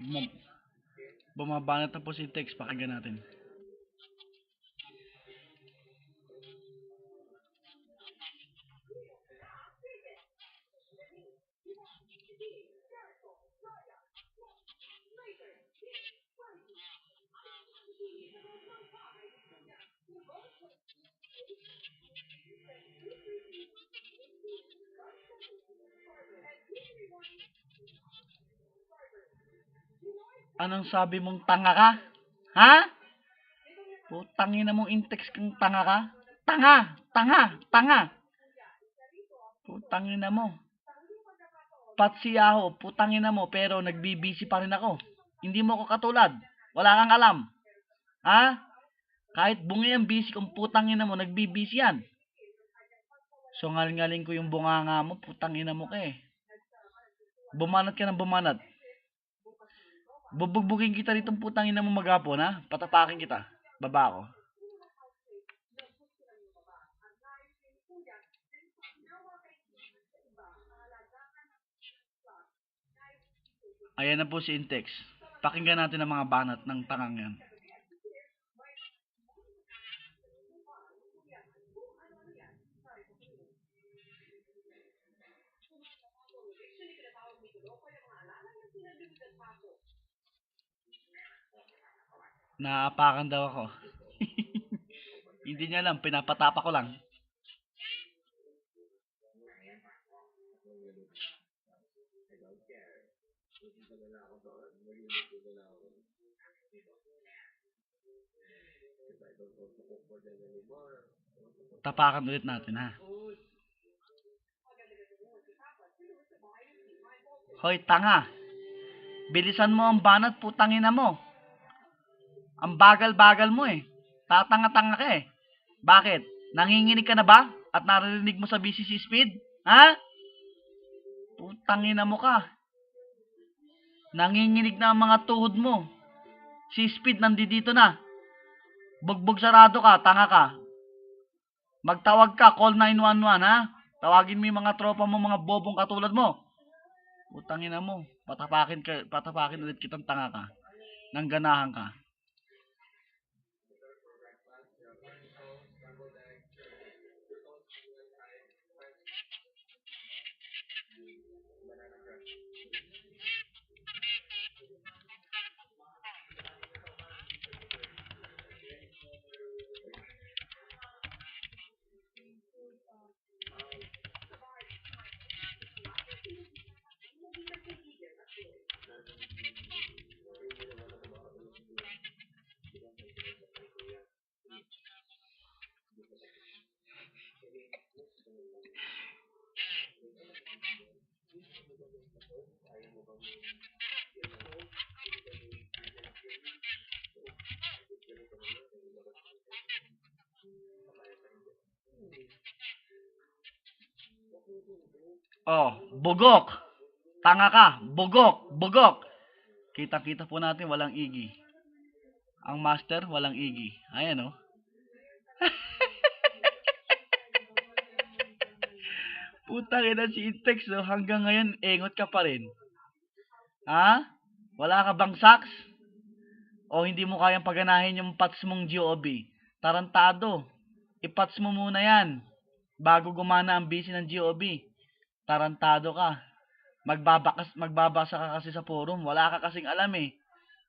Bum- bumabanat na po si text. Pakinggan natin. Anong sabi mong tanga ka? Ha? Putangin na mong intex kang tanga ka? Tanga! Tanga! Tanga! Putangin na mo. Patsi ako, putangin na mo, pero nagbibisi pa rin ako. Hindi mo ako katulad. Wala kang alam. Ha? Kahit bungi ang busy kung putangin na mo, nagbibisi yan. So ngal-ngaling ko yung bunganga mo, putangin na mo ka eh. Bumanat ka ng bumanat. Bubugbugin kita rito putangin na mo maghapon ha. Patapakin kita. Baba ako. Ayan na po si Intex. Pakinggan natin ang mga banat ng tangang yan. Naapakan daw ako. Hindi niya alam, pinapatapa ko lang. Tapakan ulit natin ha. Hoy, tanga. Bilisan mo ang banat, putangin na mo. Ang bagal-bagal mo eh. Tatanga-tanga ka eh. Bakit? Nanginginig ka na ba? At naririnig mo sa BCC speed? Ha? Putangin na mo ka. Nanginginig na ang mga tuhod mo. Si speed nandito na. Bugbog sarado ka, tanga ka. Magtawag ka, call 911 ha. Tawagin mo yung mga tropa mo, mga bobong katulad mo. Putangin na mo. Patapakin, ka, patapakin ulit kitang tanga ka. Nang ganahan ka. scrambled egg. Oh, bugok. Tanga ka. Bugok. Bugok. Kita-kita po natin walang igi. Ang master, walang igi. Ayan, oh. Putang ina si Intex, oh. Hanggang ngayon, engot ka pa rin. Ha? Wala ka bang saks? O hindi mo kayang paganahin yung pats mong GOB? Tarantado. Ipats mo muna yan. Bago gumana ang busy ng GOB. Tarantado ka. Magbabakas, magbabasa ka kasi sa forum. Wala ka kasing alam eh.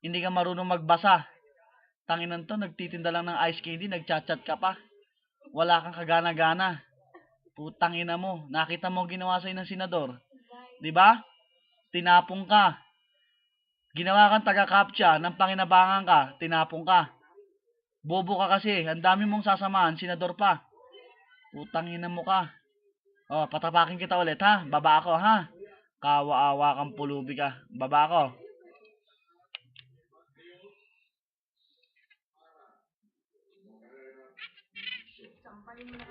Hindi ka marunong magbasa. Tanginan to, nagtitinda lang ng ice candy, nagchat-chat ka pa. Wala kang kagana-gana. Putang ina mo. Nakita mo ginawa sa'yo ng senador. 'Di ba? Tinapong ka. Ginawa kang taga-captcha ng panginabangan ka, tinapong ka. Bobo ka kasi, ang dami mong sasamahan, senador pa. Putang ina mo ka. Oh, patapakin kita ulit ha. Baba ako ha. Kawaawa kang pulubi ka. Baba ako. Sampalin mo na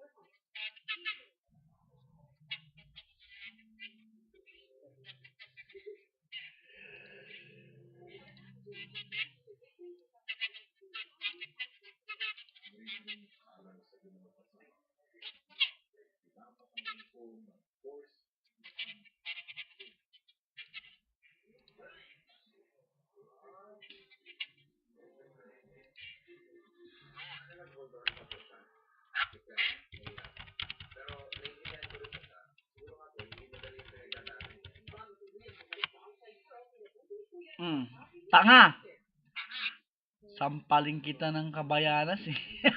Hmm. Tanga. Sampaling kita ng kabayanas eh.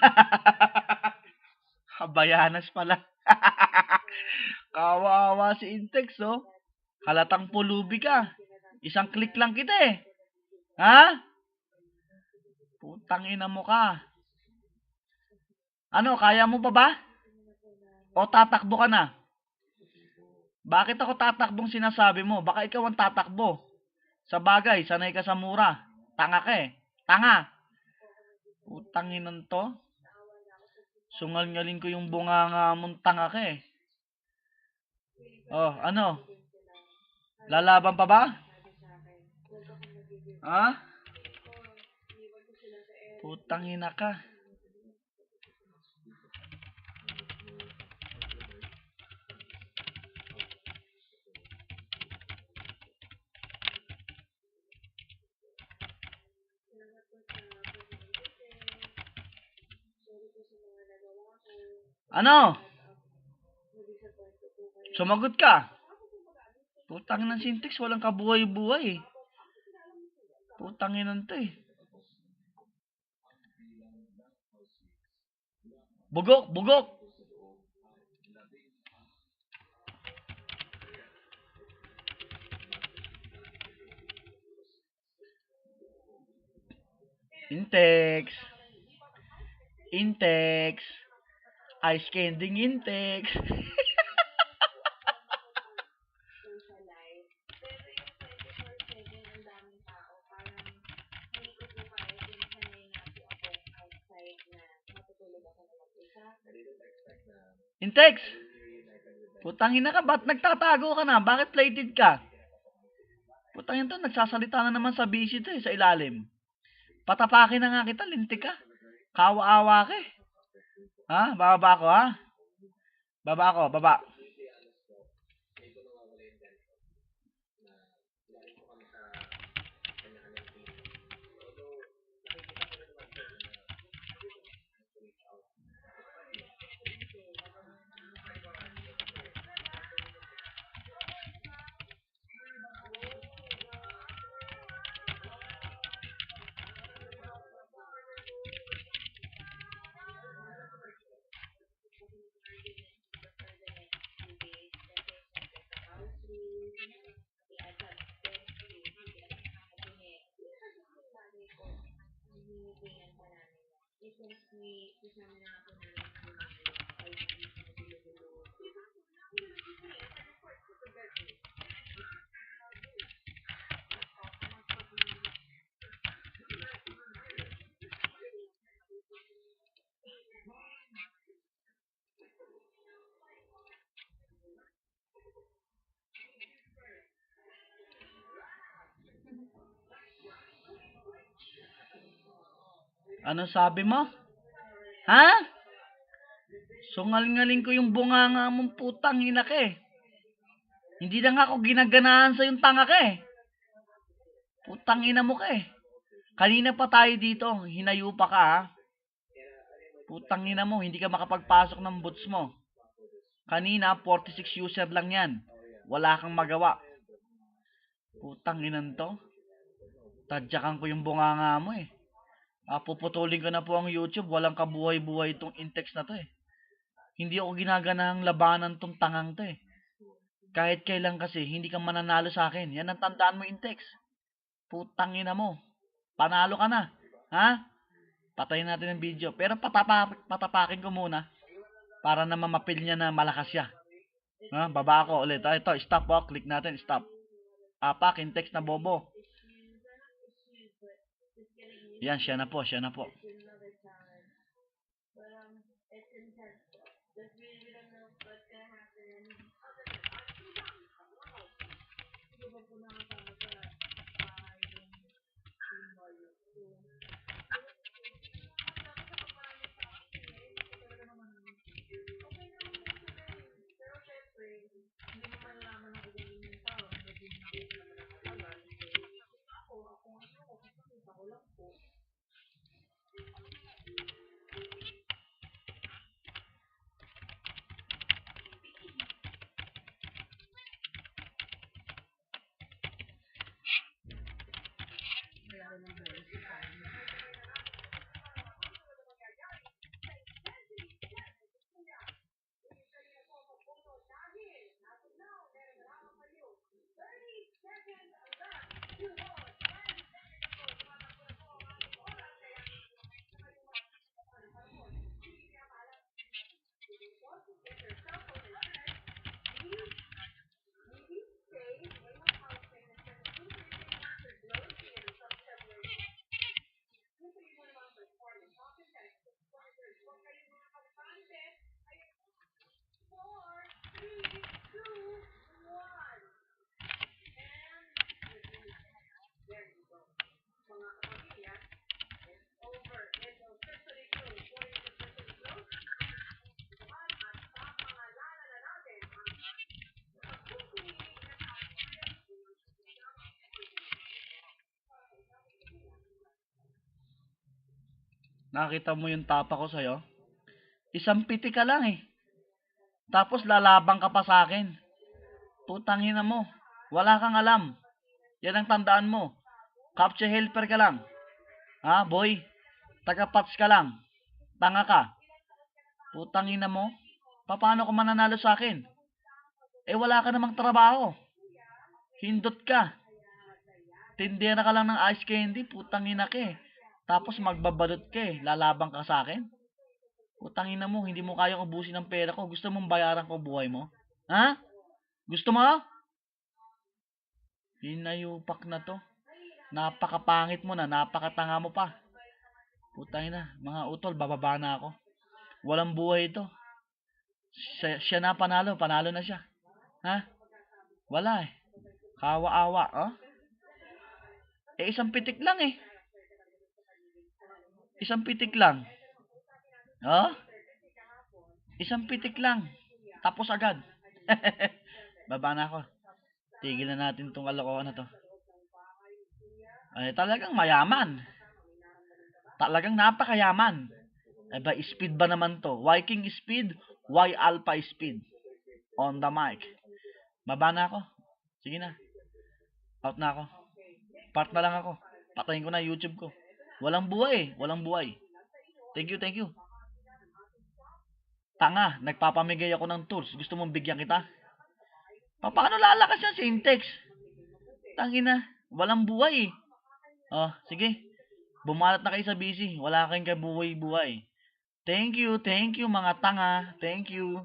kabayanas pala. Kawawa si Intex oh. Halatang pulubi ka. Isang click lang kita eh. Ha? Putang ina mo ka. Ano, kaya mo pa ba? O tatakbo ka na? Bakit ako tatakbong sinasabi mo? Baka ikaw ang tatakbo. Sa bagay, sanay ka sa mura. Tanga ka eh. Tanga. Putangin nun to. Sungal-ngaling ko yung bunganga mong tanga ka eh. Oh, ano? Lalaban pa ba? Ha? Putangin na ka. Ano? Sumagot ka. Putang ng syntax, walang kabuhay-buhay eh. Putang inan to eh. Bugok, bugok. Intex. Intex. Ice candy Intex. socialize. Pero yung 24-7, ang daming tao, parang hindi ko po kaya sinasanay nga po ako outside na matutulog ako na mag-isa. Intex. Putangin na ka, ba't nagtatago ka na? Bakit plated ka? Putangin to, nagsasalita na naman sa busy to eh, sa ilalim. Patapakin na nga kita, lintik ka. Kawa-awa ka eh. Ha? Bababa ako ha? Baba ako, baba. Since we, kasama na ako namin sa mga ID Ano sabi mo? Ha? Sungal-ngaling ko yung bunganga mong putang ina ka eh. Hindi na nga ako ginaganahan sa yung tanga ka eh. Putang ina mo ka eh. Kanina pa tayo dito, hinayo pa ka ha. Putang ina mo, hindi ka makapagpasok ng boots mo. Kanina, 46 user lang yan. Wala kang magawa. Putang inan to. Tadyakan ko yung bunganga mo eh. Ah, puputulin ko na po ang YouTube. Walang kabuhay-buhay itong intex na to eh. Hindi ako ginaganahang labanan tong tangang to eh. Kahit kailan kasi, hindi ka mananalo sa akin. Yan ang tandaan mo, intex. Putang ina mo. Panalo ka na. Ha? Patayin natin ang video. Pero patapa, patapakin ko muna. Para na mamapil niya na malakas siya. Ha? Baba ako ulit. Ah, ito, stop po. Click natin, stop. Apak, intex na bobo. Yan, siya na po, siya na po. It's another challenge. But um, it's intense. Just we, we don't know what's gonna happen. Hindi ba po nakasama sa bahay ng team lawyer? So, okay naman po sila eh. Pero syempre, hindi mo malalaman ang ugali ng tao. Hindi mo naman nakakalaman. Ako, ako nga ako, kasi kita ko lang po. Nakita mo yung tapa ko sa'yo? Isang piti ka lang eh. Tapos lalabang ka pa sa akin. Putangina mo. Wala kang alam. Yan ang tandaan mo. Capture helper ka lang. Ha, boy? Taga-pats ka lang. Tanga ka. Putangina mo. Paano ka mananalo sa akin? Eh wala ka namang trabaho. Hindot ka. Tindera ka lang ng ice candy. Putangina ka eh. Tapos magbabalot ka eh. Lalabang ka sa akin. Putangina mo, hindi mo kayang ubusin ang pera ko. Gusto mong bayaran ko buhay mo? Ha? Gusto mo? Hinayupak na to. Napakapangit mo na, napakatanga mo pa. Putangina, mga utol, bababa na ako. Walang buhay ito. Siya, siya na panalo, panalo na siya. Ha? Wala eh. Kawa-awa, oh? Eh, isang pitik lang eh. Isang pitik lang. Oh? Isang pitik lang. Tapos agad. Baba na ako. Tigil na natin tong kalokohan na to. Ay, talagang mayaman. Talagang napakayaman. Ay ba, speed ba naman to? Viking speed, Y alpha speed. On the mic. Baba na ako. Sige na. Out na ako. Part na lang ako. Patayin ko na YouTube ko. Walang buhay. Walang buhay. Thank you, thank you. Tanga, nagpapamigay ako ng tools. Gusto mong bigyan kita? Pa- Paano lalakas yan, Syntex? Tangina, walang buhay. Oh, sige. Bumalat na kayo sa busy. Wala kayong kabuhay-buhay. Thank you, thank you mga tanga. Thank you.